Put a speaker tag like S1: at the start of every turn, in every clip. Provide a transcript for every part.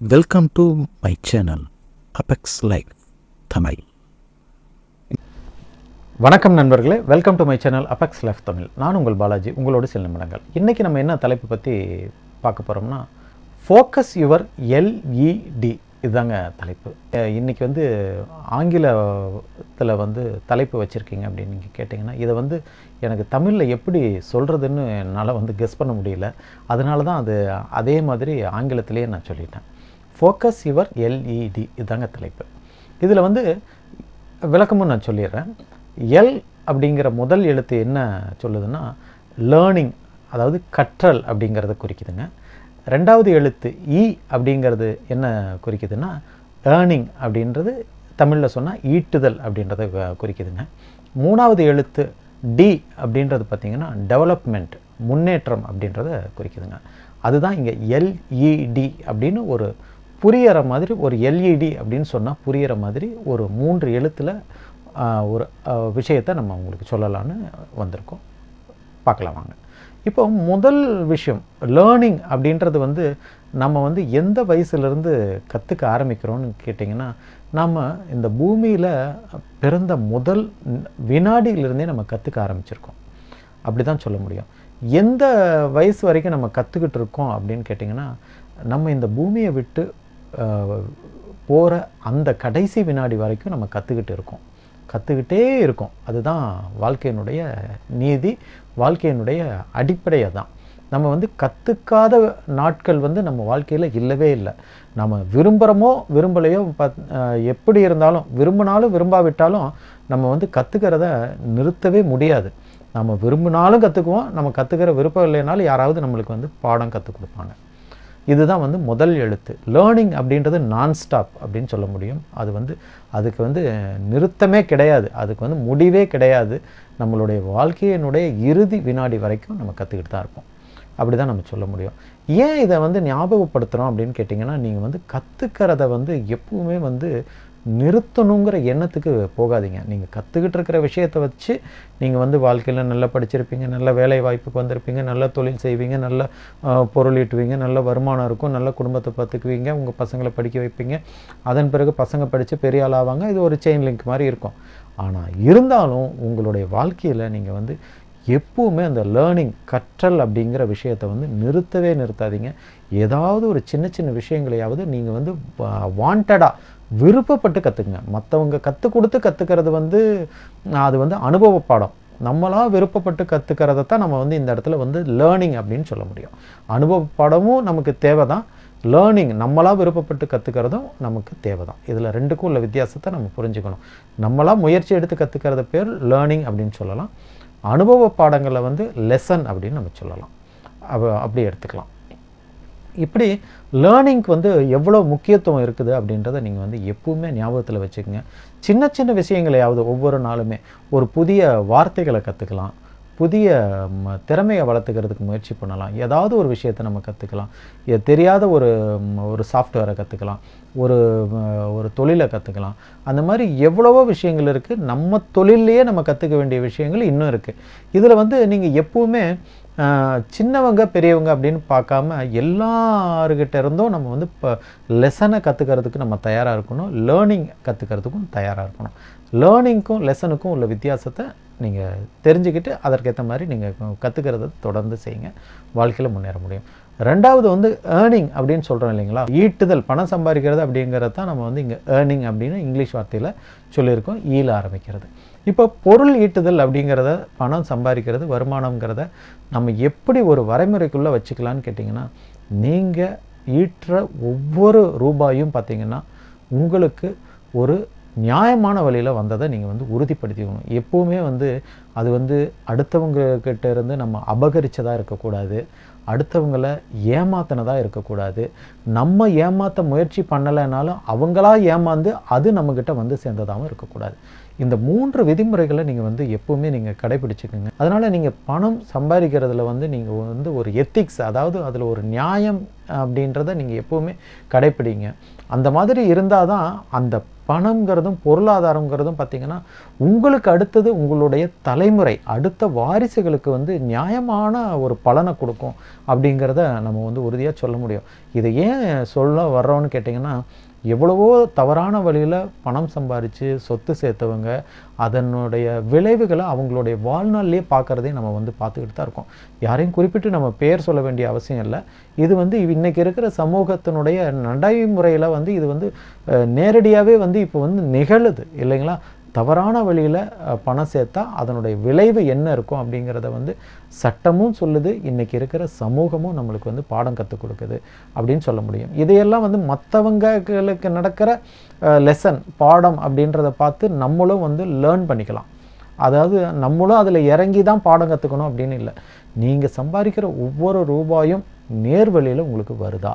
S1: Welcome to my channel Apex Life Tamil
S2: வணக்கம் நண்பர்களே welcome to my channel Apex Life Tamil நான் உங்கள் பாலாஜி உங்களோட சில நிமிடங்கள் இன்றைக்கி நம்ம என்ன தலைப்பு பற்றி பார்க்க போகிறோம்னா ஃபோக்கஸ் யுவர் எல்இடி இதுதாங்க தலைப்பு. இன்றைக்கி இன்னைக்கு வந்து ஆங்கிலத்தில் வந்து தலைப்பு வச்சுருக்கீங்க அப்படின்னு நீங்கள் கேட்டிங்கன்னா இதை வந்து எனக்கு தமிழில் எப்படி சொல்கிறதுன்னு என்னால் வந்து கெஸ் பண்ண முடியல. அதனால தான் அது அதே மாதிரி ஆங்கிலத்திலேயே நான் சொல்லிட்டேன். ஃபோக்கஸ் யுவர் எல்இடி இதுதாங்க தலைப்பு. இதில் வந்து விளக்கமும் நான் சொல்லிடுறேன். எல் அப்படிங்கிற முதல் எழுத்து என்ன சொல்லுதுன்னா லேர்னிங் அதாவது கற்றல் அப்படிங்கிறத குறிக்குதுங்க. ரெண்டாவது எழுத்து இ அப்படிங்கிறது என்ன குறிக்குதுன்னா ஏர்னிங் அப்படின்றது தமிழில் சொன்னால் ஈட்டுதல் அப்படின்றத குறிக்குதுங்க. மூணாவது எழுத்து டி அப்படின்றது பார்த்திங்கன்னா டெவலப்மெண்ட் முன்னேற்றம் அப்படின்றத குறிக்குதுங்க. அதுதான் இங்கே எல்இடி அப்படின்னு ஒரு புரியற மாதிரி ஒரு எல்இடி அப்படின்னு சொன்னால் புரியற மாதிரி ஒரு மூன்று எழுத்தில் ஒரு விஷயத்தை நம்ம உங்களுக்கு சொல்லலான்னு வந்திருக்கோம். பார்க்கலாம் வாங்க. இப்போ முதல் விஷயம் லேர்னிங் அப்படின்றது வந்து நம்ம வந்து எந்த வயசுலேருந்து கற்றுக்க ஆரம்பிக்கிறோன்னு கேட்டிங்கன்னா நம்ம இந்த பூமியில் பிறந்த முதல் வினாடியிலிருந்தே நம்ம கற்றுக்க ஆரம்பிச்சிருக்கோம். அப்படி தான் சொல்ல முடியும். எந்த வயசு வரைக்கும் நம்ம கற்றுக்கிட்டு இருக்கோம் அப்படின்னு கேட்டிங்கன்னா நம்ம இந்த பூமியை விட்டு போகிற அந்த கடைசி வினாடி வரைக்கும் நம்ம கற்றுக்கிட்டு இருக்கோம். கற்றுக்கிட்டே இருக்கோம். அதுதான் வாழ்க்கையினுடைய நீதி வாழ்க்கையினுடைய அடிப்படையை தான் நம்ம வந்து கற்றுக்காத நாட்கள் வந்து நம்ம வாழ்க்கையில் இல்லவே இல்லை. நம்ம விரும்புகிறோமோ விரும்பலையோ பத் எப்படி இருந்தாலும் விரும்பினாலும் விரும்பாவிட்டாலும் நம்ம வந்து கற்றுக்கிறத நிறுத்தவே முடியாது. நம்ம விரும்பினாலும் கற்றுக்குவோம் நம்ம கற்றுக்கிற விருப்பம் இல்லைனாலும் யாராவது நம்மளுக்கு வந்து பாடம் கற்றுக் கொடுப்பாங்க. இதுதான் வந்து முதல் எழுத்து. லேர்னிங் அப்படின்றது நான் ஸ்டாப் அப்படின்னு சொல்ல முடியும். அது வந்து அதுக்கு வந்து நிறுத்தமே கிடையாது. அதுக்கு வந்து முடிவே கிடையாது. நம்மளுடைய வாழ்க்கையினுடைய இறுதி வினாடி வரைக்கும் நம்ம கற்றுக்கிட்டு தான் இருப்போம். அப்படி தான் நம்ம சொல்ல முடியும். ஏன் இதை வந்து ஞாபகப்படுத்துகிறோம் அப்படின்னு கேட்டிங்கன்னா நீங்கள் வந்து கற்றுக்கிறத வந்து எப்பவுமே வந்து நிறுத்தணுங்கிற எண்ணத்துக்கு போகாதீங்க. நீங்கள் கற்றுக்கிட்டு இருக்கிற விஷயத்தை வச்சு நீங்கள் வந்து வாழ்க்கையில் நல்லா படிச்சிருப்பீங்க நல்ல வேலை வாய்ப்புக்கு வந்திருப்பீங்க நல்ல தொழில் செய்வீங்க நல்ல பொருள் ஈட்டுவீங்க நல்ல வருமானம் இருக்கும் நல்ல குடும்பத்தை பார்த்துக்குவீங்க உங்கள் பசங்களை படிக்க வைப்பீங்க. அதன் பிறகு பசங்க படித்து பெரிய ஆள் ஆவாங்க. இது ஒரு செயின் லிங்க் மாதிரி இருக்கும். ஆனால் இருந்தாலும் உங்களுடைய வாழ்க்கையில் நீங்கள் வந்து எப்பவுமே அந்த லேர்னிங் கற்றல் அப்படிங்கிற விஷயத்தை வந்து நிறுத்தவே நிறுத்தாதீங்க. ஏதாவது ஒரு சின்ன சின்ன விஷயங்களையாவது நீங்கள் வந்து வாண்டடாக விருப்பப்பட்டு கற்றுக்குங்க மற்றவங்க கற்றுக் கொடுத்து கற்றுக்கிறது வந்து அது வந்து அனுபவ பாடம் நம்மளாக விருப்பப்பட்டு கற்றுக்கிறத தான் நம்ம வந்து இந்த இடத்துல வந்து லேர்னிங் அப்படின்னு சொல்ல முடியும். அனுபவ பாடமும் நமக்கு தேவை தான் லேர்னிங் நம்மளா விருப்பப்பட்டு கற்றுக்கிறதும் நமக்கு தேவை தான் இதில் ரெண்டுக்கும் உள்ள வித்தியாசத்தை நம்ம புரிஞ்சுக்கணும். நம்மளா முயற்சி எடுத்து கற்றுக்கிறத பேர் லேர்னிங் அப்படின்னு சொல்லலாம். அனுபவ பாடங்களை வந்து லெசன் அப்படின்னு நம்ம சொல்லலாம். அப்படி எடுத்துக்கலாம். இப்படி லேர்னிங்க்கு வந்து எவ்வளோ முக்கியத்துவம் இருக்குது அப்படின்றத நீங்கள் வந்து எப்பவுமே ஞாபகத்தில் வச்சுக்கோங்க. சின்ன சின்ன விஷயங்களையாவது ஒவ்வொரு நாளுமே ஒரு புதிய வார்த்தைகளை கற்றுக்கலாம் புதிய திறமையை வளர்த்துக்கிறதுக்கு முயற்சி பண்ணலாம். ஏதாவது ஒரு விஷயத்தை நம்ம கற்றுக்கலாம் தெரியாத ஒரு ஒரு சாஃப்ட்வேரை கற்றுக்கலாம் ஒரு ஒரு தொழிலை கற்றுக்கலாம் அந்த மாதிரி எவ்வளவோ விஷயங்கள் இருக்குது நம்ம தொழில்லையே நம்ம கற்றுக்க வேண்டிய விஷயங்கள் இன்னும் இருக்குது இதில் வந்து நீங்கள் எப்பவுமே சின்னவங்க பெரியவங்க அப்படின்னு பார்க்காம எல்லாருக்கிட்ட இருந்தும் நம்ம வந்து இப்போ லெசனை கற்றுக்கிறதுக்கு நம்ம தயாராக இருக்கணும். லேர்னிங் கற்றுக்கிறதுக்கும் தயாராக இருக்கணும். லேர்னிங்க்கும் லெசனுக்கும் உள்ள வித்தியாசத்தை நீங்கள் தெரிஞ்சுக்கிட்டு அதற்கேற்ற மாதிரி நீங்கள் கற்றுக்கிறத தொடர்ந்து செய்யுங்க. வாழ்க்கையில் முன்னேற முடியும். ரெண்டாவது வந்து ஏர்னிங் அப்படின்னு சொல்கிறோம் இல்லைங்களா? ஈட்டுதல் பணம் சம்பாதிக்கிறது அப்படிங்கிறது தான் நம்ம வந்து இங்கே ஏர்னிங் அப்படின்னு இங்கிலீஷ் வார்த்தையில் சொல்லியிருக்கோம். ஈல ஆரம்பிக்கிறது. இப்போ பொருள் ஈட்டுதல் அப்படிங்கிறத பணம் சம்பாதிக்கிறது வருமானம்ங்கிறத நம்ம எப்படி ஒரு வரைமுறைக்குள்ளே வச்சுக்கலான்னு கேட்டிங்கன்னா நீங்கள் ஈட்டுற ஒவ்வொரு ரூபாயும் பார்த்தீங்கன்னா உங்களுக்கு ஒரு நியாயமான வழியில் வந்ததை நீங்கள் வந்து உறுதிப்படுத்திக்கணும். எப்போவுமே வந்து அது வந்து அடுத்தவங்கக்கிட்ட இருந்து நம்ம அபகரிச்சதாக இருக்கக்கூடாது. அடுத்தவங்கள ஏமாத்தினதாக இருக்கக்கூடாது. நம்ம ஏமாற்ற முயற்சி பண்ணலைனாலும் அவங்களா ஏமாந்து அது நம்மக்கிட்ட வந்து சேர்ந்ததாகவும் இருக்கக்கூடாது. இந்த மூன்று விதிமுறைகளை நீங்கள் வந்து எப்போவுமே நீங்கள் கடைபிடிச்சிக்கோங்க. அதனால் நீங்கள் பணம் சம்பாதிக்கிறதுல வந்து நீங்கள் வந்து ஒரு எத்திக்ஸ் அதாவது அதில் ஒரு நியாயம் அப்படின்றத நீங்கள் எப்போவுமே கடைப்பிடிங்க அந்த மாதிரி இருந்தால் தான் அந்த பணங்கிறதும் பொருளாதாரங்கிறதும் பார்த்திங்கன்னா உங்களுக்கு அடுத்தது உங்களுடைய தலைமுறை அடுத்த வாரிசுகளுக்கு வந்து நியாயமான ஒரு பலனை கொடுக்கும் அப்படிங்கிறத நம்ம வந்து உறுதியாக சொல்ல முடியும். இதை ஏன் சொல்ல வர்றோன்னு கேட்டிங்கன்னா எவ்வளவோ தவறான வழியில் பணம் சம்பாரித்து சொத்து சேர்த்தவங்க அதனுடைய விளைவுகளை அவங்களுடைய வாழ்நாள்லேயே பார்க்குறதே நம்ம வந்து பார்த்துக்கிட்டு தான் இருக்கோம். யாரையும் குறிப்பிட்டு நம்ம பேர் சொல்ல வேண்டிய அவசியம் இல்லை. இது வந்து இன்றைக்கி இருக்கிற சமூகத்தினுடைய நடைமுறையில் வந்து இது வந்து நேரடியாகவே வந்து இப்போ வந்து நிகழுது இல்லைங்களா? தவறான வழியில் பணம் சேர்த்தா அதனுடைய விளைவு என்ன இருக்கும் அப்படிங்கிறத வந்து சட்டமும் சொல்லுது. இன்றைக்கி இருக்கிற சமூகமும் நம்மளுக்கு வந்து பாடம் கற்றுக் கொடுக்குது அப்படின்னு சொல்ல முடியும். இதையெல்லாம் வந்து மற்றவங்களுக்கு நடக்கிற லெசன் பாடம் அப்படின்றத பார்த்து நம்மளும் வந்து லேர்ன் பண்ணிக்கலாம். அதாவது நம்மளும் அதில் இறங்கி தான் பாடம் கற்றுக்கணும் அப்படின்னு இல்லை. நீங்கள் சம்பாதிக்கிற ஒவ்வொரு ரூபாயும் நேர்வழியில் உங்களுக்கு வருதா?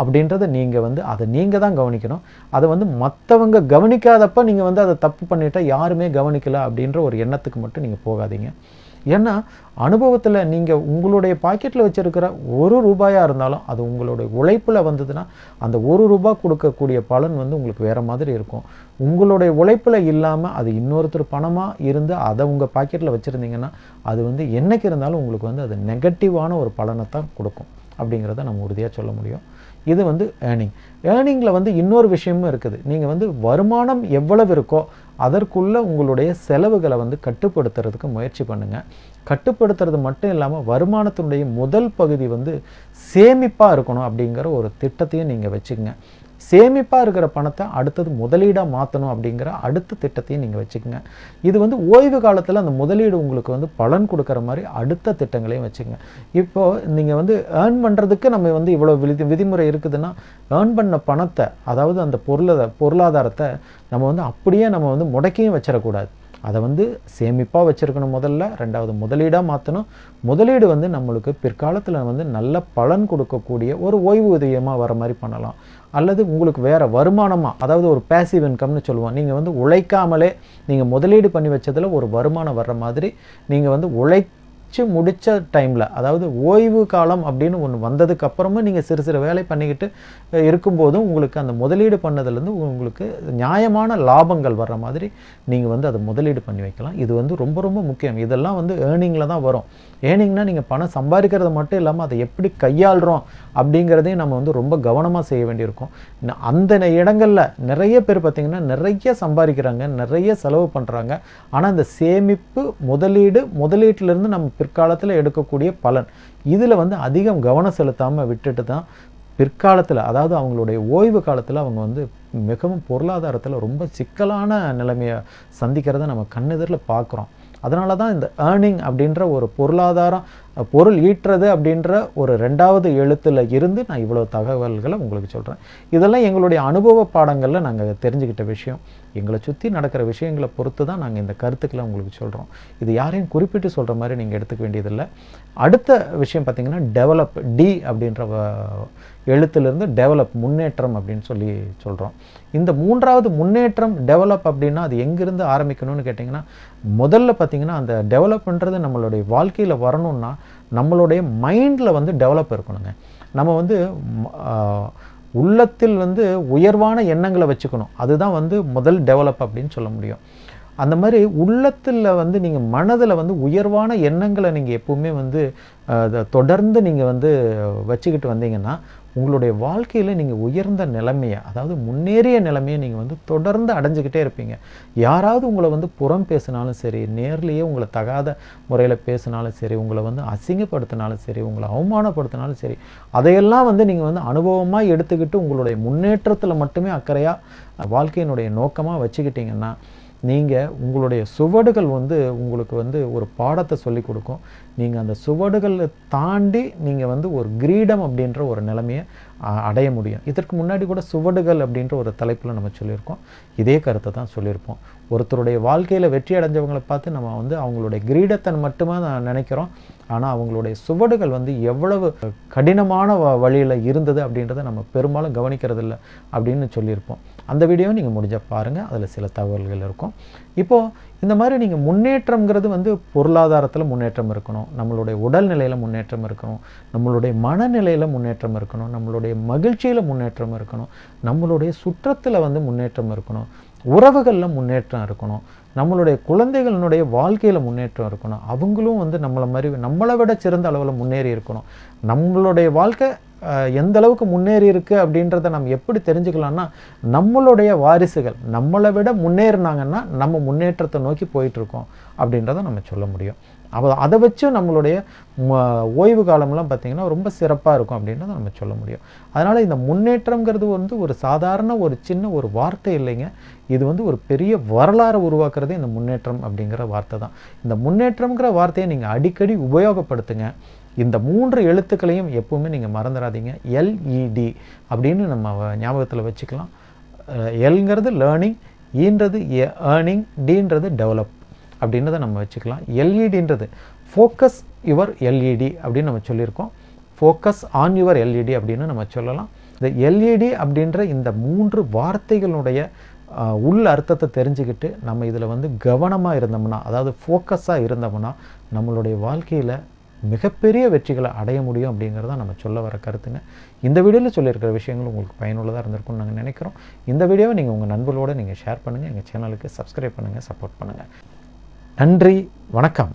S2: அப்படின்றத நீங்கள் வந்து அதை நீங்கள் தான் கவனிக்கணும். அதை வந்து மற்றவங்க கவனிக்காதப்ப நீங்கள் வந்து அதை தப்பு பண்ணிட்டால் யாருமே கவனிக்கலை அப்படின்ற ஒரு எண்ணத்துக்கு மட்டும் நீங்கள் போகாதீங்க. ஏன்னா அனுபவத்தில் நீங்கள் உங்களுடைய பாக்கெட்டில் வச்சுருக்கிற ஒரு ரூபாயாக இருந்தாலும் அது உங்களுடைய உழைப்பில் வந்ததுன்னா அந்த ஒரு ரூபாய் கொடுக்கக்கூடிய பலன் வந்து உங்களுக்கு வேறு மாதிரி இருக்கும். உங்களுடைய உழைப்பில் இல்லாமல் அது இன்னொருத்தர் பணமாக இருந்து அதை உங்கள் பாக்கெட்டில் வச்சுருந்தீங்கன்னா அது வந்து என்றைக்கு இருந்தாலும் உங்களுக்கு வந்து அது நெகட்டிவான ஒரு பலனை தான் கொடுக்கும். அப்படிங்கிறத நம்ம உறுதியாக சொல்ல முடியும். இது வந்து ஏர்னிங் ஏர்னிங்கில் வந்து இன்னொரு விஷயமும் இருக்குது. நீங்கள் வந்து வருமானம் எவ்வளவு இருக்கோ அதற்குள்ளே உங்களுடைய செலவுகளை வந்து கட்டுப்படுத்துறதுக்கு முயற்சி பண்ணுங்கள் கட்டுப்படுத்துறது மட்டும் இல்லாமல் வருமானத்தினுடைய முதல் பகுதி வந்து சேமிப்பாக இருக்கணும் அப்படிங்கிற ஒரு திட்டத்தையும் நீங்கள் வச்சுக்கோங்க. சேமிப்பாக இருக்கிற பணத்தை அடுத்தது முதலீடாக மாற்றணும் அப்படிங்கிற அடுத்த திட்டத்தையும் நீங்கள் வச்சுக்கோங்க. இது வந்து ஓய்வு காலத்தில் அந்த முதலீடு உங்களுக்கு வந்து பலன் கொடுக்குற மாதிரி அடுத்த திட்டங்களையும் வச்சுக்கோங்க. இப்போது நீங்கள் வந்து ஏர்ன் பண்ணுறதுக்கு நம்ம வந்து இவ்வளோ விதி விதிமுறை இருக்குதுன்னா ஏர்ன் பண்ண பணத்தை அதாவது அந்த பொருளாதார பொருளாதாரத்தை நம்ம வந்து அப்படியே நம்ம வந்து முடக்கியும் வச்சிடக்கூடாது. அதை வந்து சேமிப்பாக வச்சுருக்கணும் முதல்ல. ரெண்டாவது முதலீடாக மாற்றணும் முதலீடு வந்து நம்மளுக்கு பிற்காலத்தில் வந்து நல்ல பலன் கொடுக்கக்கூடிய ஒரு ஓய்வூதியமாக வர மாதிரி பண்ணலாம். அல்லது உங்களுக்கு வேறு வருமானமாக அதாவது ஒரு பேசிவ் இன்கம்னு சொல்லுவோம். நீங்கள் வந்து உழைக்காமலே நீங்கள் முதலீடு பண்ணி வச்சதில் ஒரு வருமானம் வர்ற மாதிரி நீங்கள் வந்து உழை படித்து முடித்த டைமில் அதாவது ஓய்வு காலம் அப்படின்னு ஒன்று வந்ததுக்கு அப்புறமும் நீங்கள் சிறு சிறு வேலை பண்ணிக்கிட்டு இருக்கும்போதும் உங்களுக்கு அந்த முதலீடு பண்ணதுலேருந்து உங்களுக்கு நியாயமான லாபங்கள் வர்ற மாதிரி நீங்கள் வந்து அதை முதலீடு பண்ணி வைக்கலாம். இது வந்து ரொம்ப ரொம்ப முக்கியம். இதெல்லாம் வந்து ஏர்னிங்கில் தான் வரும். ஏர்னிங்னால் நீங்கள் பணம் சம்பாதிக்கிறது மட்டும் இல்லாமல் அதை எப்படி கையாளுறோம் அப்படிங்கிறதையும் நம்ம வந்து ரொம்ப கவனமாக செய்ய வேண்டியிருக்கும். அந்த இடங்களில் நிறைய பேர் பார்த்திங்கன்னா நிறைய சம்பாதிக்கிறாங்க நிறைய செலவு பண்ணுறாங்க ஆனால் அந்த சேமிப்பு முதலீடு முதலீட்டிலேருந்து நம்ம பிற்காலத்தில் எடுக்கக்கூடிய பலன். இதில் வந்து அதிகம் கவனம் செலுத்தாமல் விட்டுட்டு தான் பிற்காலத்தில் அதாவது அவங்களுடைய ஓய்வு காலத்தில் அவங்க வந்து மிகவும் பொருளாதாரத்தில் ரொம்ப சிக்கலான நிலைமையை சந்திக்கிறத நம்ம கண்ணெதிரில் பார்க்குறோம் அதனால தான் இந்த ஏர்னிங் அப்படின்ற ஒரு பொருளாதாரம் பொருள் ஈட்டுறது அப்படின்ற ஒரு ரெண்டாவது எழுத்தில் இருந்து நான் இவ்வளோ தகவல்களை உங்களுக்கு சொல்கிறேன் இதெல்லாம் எங்களுடைய அனுபவ பாடங்களில் நாங்கள் தெரிஞ்சுக்கிட்ட விஷயம். எங்களை சுற்றி நடக்கிற விஷயங்களை பொறுத்து தான் நாங்கள் இந்த கருத்துக்களை உங்களுக்கு சொல்கிறோம் இது யாரையும் குறிப்பிட்டு சொல்கிற மாதிரி நீங்கள் எடுத்துக்க வேண்டியதில்லை. அடுத்த விஷயம் பார்த்திங்கன்னா டெவலப் டி அப்படின்ற எழுத்துலேருந்து டெவலப் முன்னேற்றம் அப்படின்னு சொல்லி சொல்கிறோம் இந்த மூன்றாவது முன்னேற்றம் டெவலப் அப்படின்னா அது எங்கேருந்து ஆரம்பிக்கணும்னு கேட்டிங்கன்னா முதல்ல பார்த்திங்கன்னா அந்த டெவலப்ன்றது நம்மளுடைய வாழ்க்கையில் வரணும்னா நம்மளுடைய மைண்டில் வந்து டெவலப் இருக்கணுங்க. நம்ம வந்து உள்ளத்தில் வந்து உயர்வான எண்ணங்களை வச்சுக்கணும். அதுதான் வந்து முதல் டெவலப் அப்படின்னு சொல்ல முடியும். அந்த மாதிரி உள்ளத்தில் வந்து நீங்கள் மனதில் வந்து உயர்வான எண்ணங்களை நீங்கள் எப்பவுமே வந்து தொடர்ந்து நீங்கள் வந்து வச்சுக்கிட்டு வந்தீங்கன்னா உங்களுடைய வாழ்க்கையில் நீங்கள் உயர்ந்த நிலைமையை அதாவது முன்னேறிய நிலைமையை நீங்கள் வந்து தொடர்ந்து அடைஞ்சிக்கிட்டே இருப்பீங்க. யாராவது உங்களை வந்து புறம் பேசினாலும் சரி நேர்லேயே உங்களை தகாத முறையில் பேசினாலும் சரி உங்களை வந்து அசிங்கப்படுத்தினாலும் சரி உங்களை அவமானப்படுத்தினாலும் சரி அதையெல்லாம் வந்து நீங்கள் வந்து அனுபவமாக எடுத்துக்கிட்டு உங்களுடைய முன்னேற்றத்தில் மட்டுமே அக்கறையாக வாழ்க்கையினுடைய நோக்கமாக வச்சுக்கிட்டிங்கன்னா நீங்கள் உங்களுடைய சுவடுகள் வந்து உங்களுக்கு வந்து ஒரு பாடத்தை சொல்லி கொடுக்கும். நீங்கள் அந்த சுவடுகளை தாண்டி நீங்கள் வந்து ஒரு கிரீடம் அப்படின்ற ஒரு நிலைமையை அடைய முடியும். இதற்கு முன்னாடி கூட சுவடுகள் அப்படின்ற ஒரு தலைப்பில் நம்ம சொல்லியிருக்கோம். இதே கருத்தை தான் சொல்லியிருப்போம். ஒருத்தருடைய வாழ்க்கையில் வெற்றி அடைஞ்சவங்களை பார்த்து நம்ம வந்து அவங்களுடைய கிரீடத்தை மட்டுமே நான் நினைக்கிறோம். ஆனால் அவங்களுடைய சுவடுகள் வந்து எவ்வளவு கடினமான வ வழியில் இருந்தது அப்படின்றத நம்ம பெரும்பாலும் கவனிக்கிறதில்ல அப்படின்னு சொல்லியிருப்போம். அந்த வீடியோ நீங்கள் முடிஞ்சால் பாருங்கள் அதில் சில தகவல்கள் இருக்கும். இப்போது இந்த மாதிரி நீங்கள் முன்னேற்றம்ங்கிறது வந்து பொருளாதாரத்தில் முன்னேற்றம் இருக்கணும். நம்மளுடைய உடல்நிலையில் முன்னேற்றம் இருக்கணும். நம்மளுடைய மனநிலையில் முன்னேற்றம் இருக்கணும். நம்மளுடைய மகிழ்ச்சியில் முன்னேற்றம் இருக்கணும். நம்மளுடைய சுற்றத்தில் வந்து முன்னேற்றம் இருக்கணும். உறவுகளில் முன்னேற்றம் இருக்கணும். நம்மளுடைய குழந்தைகளினுடைய வாழ்க்கையில் முன்னேற்றம் இருக்கணும். அவங்களும் வந்து நம்மளை மாதிரி நம்மளை விட சிறந்த அளவில் முன்னேறி இருக்கணும். நம்மளுடைய வாழ்க்கை எந்த அளவுக்கு முன்னேறி இருக்கு அப்படின்றத நம்ம எப்படி தெரிஞ்சுக்கலாம்னா நம்மளுடைய வாரிசுகள் நம்மளை விட முன்னேறினாங்கன்னா நம்ம முன்னேற்றத்தை நோக்கி போயிட்டு இருக்கோம் அப்படின்றத நம்ம சொல்ல முடியும். அப்போ அதை வச்சு நம்மளுடைய ம- ஓய்வு காலம்லாம் பார்த்திங்கன்னா ரொம்ப சிறப்பாக இருக்கும் அப்படின்றத நம்ம சொல்ல முடியும். அதனால் இந்த முன்னேற்றம்ங்கிறது வந்து ஒரு சாதாரண ஒரு சின்ன ஒரு வார்த்தை இல்லைங்க. இது வந்து ஒரு பெரிய வரலாறு உருவாக்குறதே இந்த முன்னேற்றம் அப்படிங்கிற வார்த்தை தான். இந்த முன்னேற்றங்கிற வார்த்தையை நீங்கள் அடிக்கடி உபயோகப்படுத்துங்க. இந்த மூன்று எழுத்துக்களையும் எப்பவுமே நீங்கள் மறந்துடாதீங்க. எல்இடி அப்படின்னு நம்ம ஞாபகத்தில் வச்சுக்கலாம். எல்ங்கிறது லேர்னிங் ஈன்றது ஏர்னிங் டீன்றது டெவலப் அப்படின்றத நம்ம வச்சுக்கலாம். எல்இடின்றது ஃபோக்கஸ் யுவர் எல்இடி அப்படின்னு நம்ம சொல்லியிருக்கோம். ஃபோக்கஸ் ஆன் யுவர் எல்இடி அப்படின்னு நம்ம சொல்லலாம். இந்த எல்இடி அப்படின்ற இந்த மூன்று வார்த்தைகளுடைய உள் அர்த்தத்தை தெரிஞ்சுக்கிட்டு நம்ம இதில் வந்து கவனமாக இருந்தோம்னா அதாவது ஃபோக்கஸாக இருந்தோம்னா நம்மளுடைய வாழ்க்கையில் மிகப்பெரிய வெற்றிகளை அடைய முடியும் அப்படிங்கிறத நம்ம சொல்ல வர கருத்துங்க. இந்த வீடியோவில் சொல்லியிருக்கிற விஷயங்கள் உங்களுக்கு பயனுள்ளதாக இருந்திருக்கும்னு நாங்கள் நினைக்கிறோம். இந்த வீடியோவை நீங்கள் உங்கள் நண்பர்களோடு நீங்கள் ஷேர் பண்ணுங்கள் எங்கள் சேனலுக்கு சப்ஸ்கிரைப் பண்ணுங்கள் சப்போர்ட் பண்ணுங்கள் நன்றி வணக்கம்.